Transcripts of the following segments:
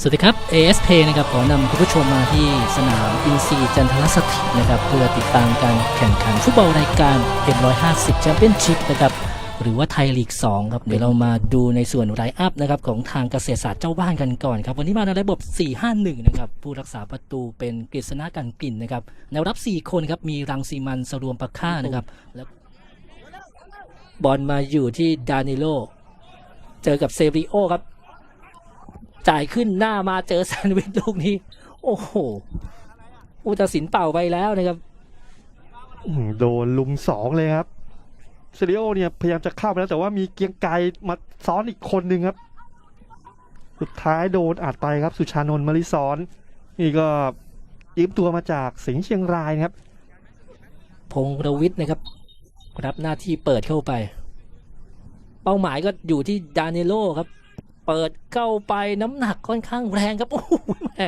สวัสดีครับ ASP นะครับขอนำคุณผู้ชมมาที่สนามอินซีจันทรสถิตนะครับเพื่อติดตามการแข่งขันฟุตบอลรายการ M150 แชมเปี้ยนชิพนะครับหรือว่าไทยลีก2ครับเดี๋ยวเรามาดูในส่วนไรอัพนะครับของทางเกษตรศาสตร์เจ้าบ้านกันก่อนครับวันนี้มาในระบบ 4-5-1 นะครับผู้รักษาประตูเป็นกฤษณะกันกลิ่นนะครับแนวรับ 4 คนครับมีรังสีมันสรวมปะค่านะครับแล้วบอลมาอยู่ที่ดานิโลเจอกับเซริโอครับ จ่ายขึ้นหน้ามาเจอแซนด์วิชลูกนี้ โอ้โหอุตสินเป่าไปแล้วนะครับอื้อหือโดนลุมสองเลยครับเซริโอเนี่ยพยายามจะเข้าไปแล้วแต่ว่ามีเกรียงไกรมาซ้อนอีกคนหนึ่งครับ สุดท้ายโดนอัดไปครับ สุชานนท์มาริซ้อน นี่ก็ยืมตัวมาจากสิงห์เชียงรายนะครับ พงรวิทย์นะครับ รับหน้าที่เปิดเข้าไป เป้าหมายก็อยู่ที่ดานิโลครับ เปิดเข้าไปน้ำหนักค่อนข้างแรงครับโอ้โหแหม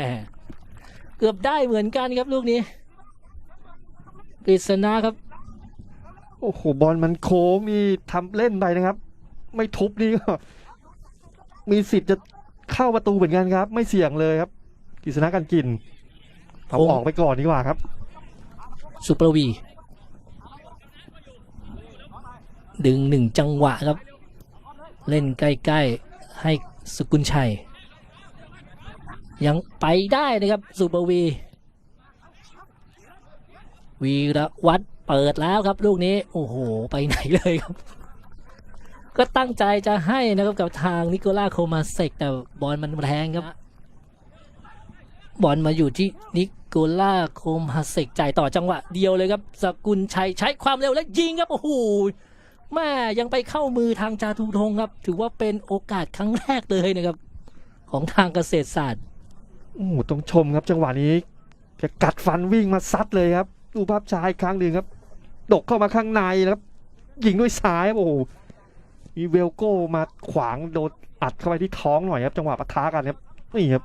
เกือบได้เหมือนกันครับลูกนี้กฤษณะครับโอ้โหบอลมันโค้งนี่ทำเล่นไปนะครับ ไม่ทุบนี่ก็มีสิทธิ์จะเข้าประตูเหมือนกันครับ ไม่เสี่ยงเลยครับกฤษณะกันกินเอาออกไปก่อนดีกว่าครับ สุประวี ดึงหนึ่งจังหวะครับ เล่นใกล้ๆ ให้สกุลชัย ยังไปได้นะครับสุปวี วีรวัตรเปิดแล้วครับลูกนี้ โอ้โห ไปไหนเลยครับ ก็ตั้งใจจะให้นะครับกับทางนิโคล่าโคมาเซกแต่บอลมันแรงครับบอลมาอยู่ที่นิโคล่าโคมาเซกจ่ายต่อจังหวะเดียวเลยครับ สกุลชัยใช้ความเร็วและยิงครับ โอ้โห แม่ยังไปเข้ามือทางจาทุทงครับ ถือว่าเป็นโอกาสครั้งแรกเลยนะครับ ของทางเกษตรศาสตร์โอ้โหต้องชมครับจังหวะนี้แกกัดฟันวิ่งมาซัดเลยครับ ดูภาพช้าอีกครั้งหนึ่งครับ ดกเข้ามาข้างในนะครับยิงด้วยซ้ายครับโอ้โหมีเวลโก้มาขวางโดนอัดเข้าไปที่ท้องหน่อยครับจังหวะปะทะกันครับนี่ครับ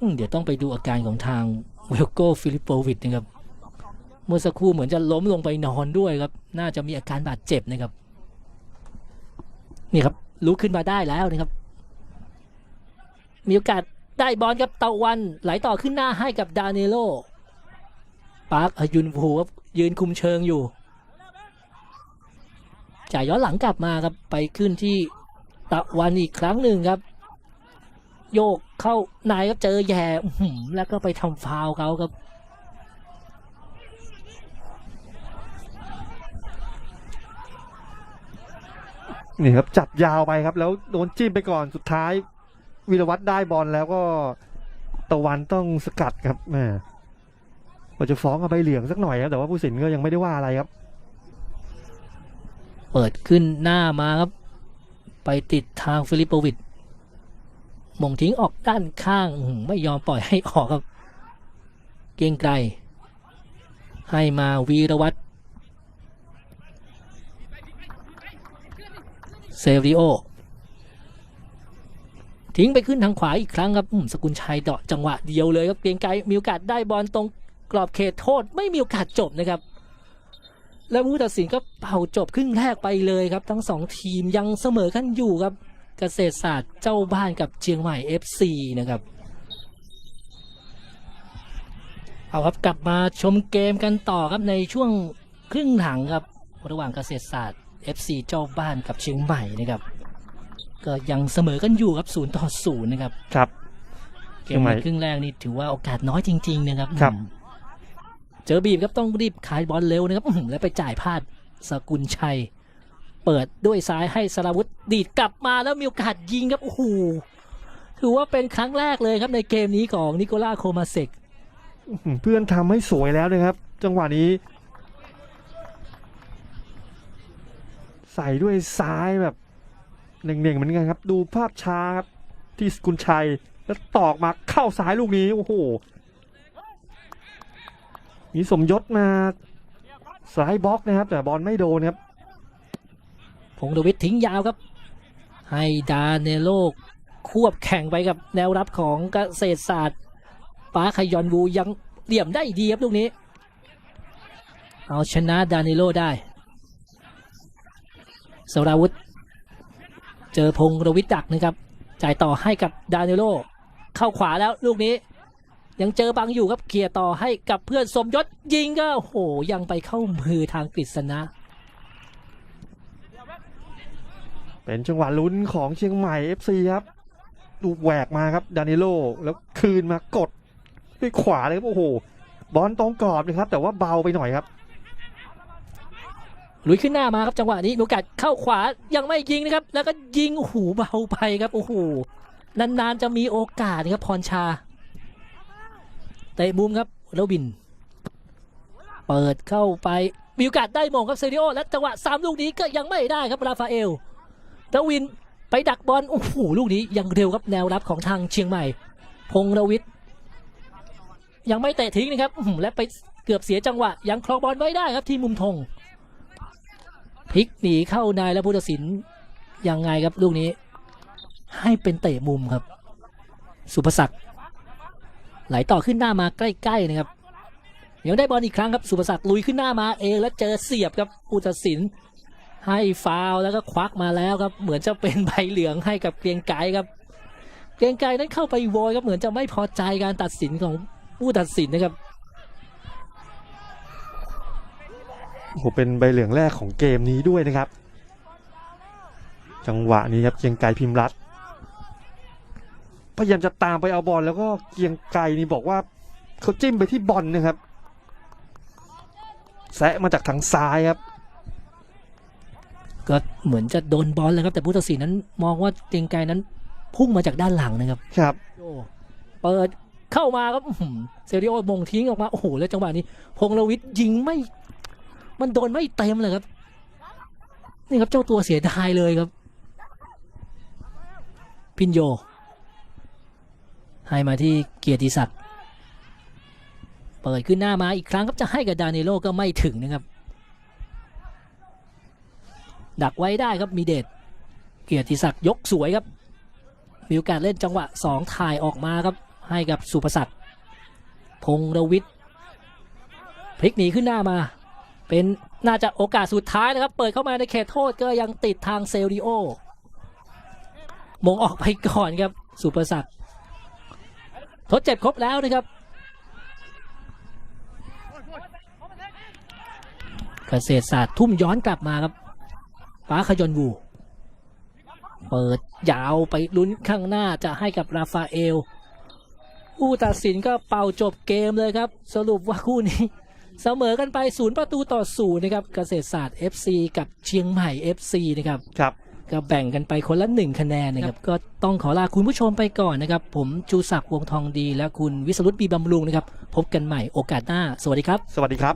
อืมเดี๋ยวต้องไปดูอาการของทางเวลโกฟิลิปโปวิชนะครับเมื่อสักครู่เหมือนจะล้มลงไปนอนด้วยครับ น่าจะมีอาการบาดเจ็บนะครับ นี่ครับลุกขึ้นมาได้แล้วนะครับ มีโอกาสได้บอลครับตะวันไหลต่อขึ้นหน้าให้กับดานิโลปาร์คยุนวูครับยืนคุมเชิงอยู่จ่ายย้อนหลังกลับมาครับไปขึ้นที่ตะวันอีกครั้งหนึ่งครับ โยกเข้านครับเจอแย่อื้อหือแล้วก็ไปทำฟาวเขาครับ นี่ครับจับยาวไปครับ แล้วโดนจิ้มไปก่อนสุดท้ายวีรวัตรได้บอลแล้วก็ตะวันต้องสกัดครับแม่ก็จะฟ้องกับใบเหลืองสักหน่อยครับแต่ว่าผู้สินก็ยังไม่ได้ว่าอะไรครับ เปิดขึ้นหน้ามาครับ ไปติดทางฟิลิปโปวิชมงทิ้งออกด้านข้างไม่ยอมปล่อยให้ออกครับ เกียงไกรให้มาวีรวัตร เซริโอทิ้งไปขึ้นทางขวาอีกครั้งครับอืมสกุลชัยเดาะจังหวะเดียวเลยครับเกรียงไกรมีโอกาสได้บอลตรงกรอบเขตโทษไม่มีโอกาสจบนะครับ แล้วผู้ตัดสินก็เป่าจบครึ่งแรกไปเลยครับ ทั้งสองทีมยังเสมอกันอยู่ครับ เกษตรศาสตร์เจ้าบ้านกับเชียงใหม่ FC นะครับเอาครับกลับมาชมเกมกันต่อครับในช่วงครึ่งหลังครับ ระหว่างเกษตรศาสตร์ FC เจ้าบ้านกับเชียงใหม่นะครับ ก็ยังเสมอกันอยู่ครับศูนย์ต่อศูนย์นะครับ ครับ เกเชียมงใหม่ในครึ่งแรกนี่ถือว่าโอกาสน้อยจริง ๆ นะครับครับอืมเจอบีบครับต้องรีบขายบอลเร็วนะครับอื้อหือแล้วไปจ่ายพลาดสกุลชัย เปิดด้วยซ้ายให้สราวุธดีดกลับมาแล้วมีโอกาสยิงครับโอ้โหถือว่าเป็นครั้งแรกเลยครับในเกมนี้ของนิโคล่าโคมาเซกอื้อหือเพื่อนทำให้สวยแล้วนะครับ จังหวะนี้ ใส่ด้วยซ้ายแบบเน่งๆเหมือนกันครับ ดูภาพช้าครับที่สกุลชัยแล้วตอกมาเข้าซ้ายลูกนี้โอ้โหมีสมยศมาสายบล็อกนะครับ แต่บอลไม่โดนครับพงศ์ดวิททิ้งยาวครับ ให้ดาเนโลควบแข่งไปกับแนวรับของเกษตรศาสตร์ป้าคยอนวูยังเหลี่ยมได้ดีครับลูกนี้ เอาชนะดานิโลได้ สราวุธ เจอพงรวิทดักนะครับ จ่ายต่อให้กับดานิโล เข้าขวาแล้วลูกนี้ ยังเจอบังอยู่ครับเคลียร์ต่อให้กับเพื่อนสมยศยิงก็โหยังไปเข้ามือทางกฤษณะเป็นจังหวะลุ้นของเชียงใหม่ FC ครับ ดูแหวกมาครับดานิโล แล้วคืนมากด ด้วยขวาเลยครับ โอ้โห บอลตรงกรอบนะครับ แต่ว่าเบาไปหน่อยครับ ลุยขึ้นหน้ามาครับจังหวะนี้นูกัดเข้าขวายังไม่ยิงนะครับ แล้วก็ยิงโอ้โหเบาไปครับโอ้โหนานๆจะมีโอกาสครับพรชาเตะมุมครับโรบิน เปิดเข้าไปมีโอกาสได้มองครับเซริโอและจังหวะสามลูกนี้ก็ยังไม่ได้ครับราฟาเอลตวินไปดักบอลโอ้โหลูกนี้ยังเร็วครับแนวรับของทางเชียงใหม่ พงรวิทย์ยังไม่เตะทิ้งนะครับและไปเกือบเสียจังหวะ ยังครองบอลไว้ได้ครับที่มุมธง พลิกหนีเข้าในแล้วพุทธศิลป์ยังไงครับลูกนี้ ให้เป็นเตะมุมครับ สุภศักดิ์ไหลต่อขึ้นหน้ามาใกล้ ๆ นะครับยังได้บอลอีกครั้งครับสุภศักดิ์ลุยขึ้นหน้ามาเองแล้วเจอเสียบครับพุทธศิลป์ให้ฟาวแล้วก็ควักมาแล้วครับ เหมือนจะเป็นใบเหลืองให้กับเกรียงไกรครับ เกรียงไกรนั้นเข้าไปโวยครับเหมือนจะไม่พอใจการตัดสินของผู้ตัดสินนะครับ โอ้โหเป็นใบเหลืองแรกของเกมนี้ด้วยนะครับ จังหวะนี้ครับเกียงไกรพิมพ์รัตน์พยายามจะตามไปเอาบอลแล้วก็เกียงไกรนี่บอกว่าเขาจิ้มไปที่บอลนะครับแซะมาจากทางซ้ายครับ ก็เหมือนจะโดนบอลเลยครับ แต่ผู้ตัดสินนั้นมองว่าเกรียงไกรนั้นพุ่งมาจากด้านหลังนะครับ ครับโอ้เปิดเข้ามาครับอื้อหือเซริโอมงทิ้งออกมา โอ้โห แล้วจังหวะนี้ พงษ์รวิทย์ยิงไม่ มันโดนไม่เต็มเลยครับ นี่ครับเจ้าตัวเสียดายเลยครับ พินโย ให้มาที่เกียรติศักดิ์เปิดขึ้นหน้ามาอีกครั้งครับจะให้กับดานิโลก็ไม่ถึงนะครับ ดักไว้ได้ครับมีเดชเกียรติศักดิ์ยกสวยครับ มีโอกาสเล่นจังหวะสองถ่ายออกมาครับ ให้กับสุภศักดิ์พงษ์รวิทย์พลิกหนีขึ้นหน้ามา เป็นน่าจะโอกาสสุดท้ายนะครับ เปิดเข้ามาในเขตโทษก็ยังติดทางเซลดิโอมงออกไปก่อนครับ สุภศักดิ์ทดเจ็บครบแล้วนะครับเกษตรศาสตร์ทุ่มย้อนกลับมาครับฟ้าขยนวูเปิดยาวไปลุ้นข้างหน้าจะให้กับราฟาเอลผู้ตัดสินก็เป่าจบเกมเลยครับ สรุปว่าคู่นี้ เสมอกันไปศูนย์ประตูต่อศูนย์นะครับเกษตรศาสตร์ FC กับเชียงใหม่ FC นะครับครับ ก็แบ่งกันไปคนละหนึ่งคะแนนนะครับ ก็ต้องขอลาคุณผู้ชมไปก่อนนะครับ ผมจูศักดิ์วงทองดี และคุณวิสรุตบีบำรุงนะครับ พบกันใหม่โอกาสหน้า สวัสดีครับ สวัสดีครับ